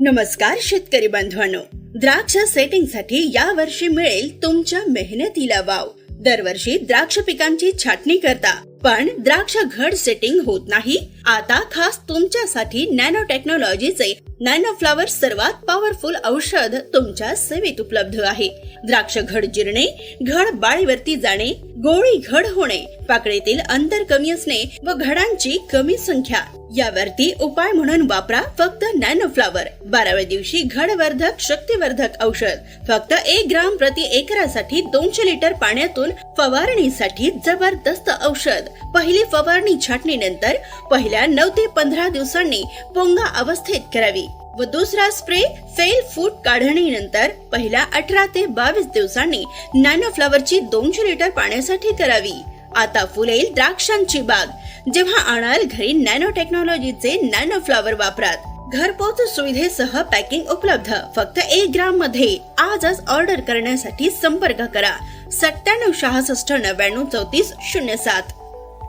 नमस्कार शेतकरी बांधवांनो. द्राक्ष सेटिंगसाठी या वर्षी मिळेल तुमच्या मेहनतीला वाव. दरवर्षी द्राक्ष पिकांची छाटणी करता पण द्राक्ष घड सेटिंग होत नाही. आता खास तुमच्यासाठी नॅनो टेक्नॉलॉजीचे नॅनो फ्लावर सर्वात पॉवरफुल औषध तुमच्या सेवेत उपलब्ध आहे. द्राक्ष घड जिरणे घड बाळीवरती जाणे गोळी घड होणे पाकळीतील अंतर कमी असणे व घडांची कमी संख्या. यावरती उपाय म्हणून वापरा फक्त नॅनो फ्लावर बाराव्या दिवशी घडवर्धक शक्तिवर्धक औषध. फक्त एक ग्राम प्रति एकरासाठी दोनशे लिटर पाण्यातून फवारणीसाठी जबरदस्त औषध. पहिली फवारणी छाटणीनंतर पहिल्या नऊ ते पंधरा दिवसांनी पोंगा अवस्थेत करावी. व दुसरा स्प्रे फेल फूट काढणीनंतर पहिल्या अठरा ते बावीस दिवसांनी नॅनो फ्लॉवरची दोनशे लिटर पाण्यासाठी करावी. आता फुलेल द्राक्षांची बाग. जेव्हा आणाल घरी नॅनो टेक्नॉलॉजीचे नॅनो फ्लॉवर वापरात. घरपोच सुविधेसह पॅकिंग उपलब्ध. फक्त एक ग्राममध्ये आजच ऑर्डर करण्यासाठी संपर्क करा. सत्त्याण्णव सहासष्ट नव्याण्णव चौतीस शून्य सात.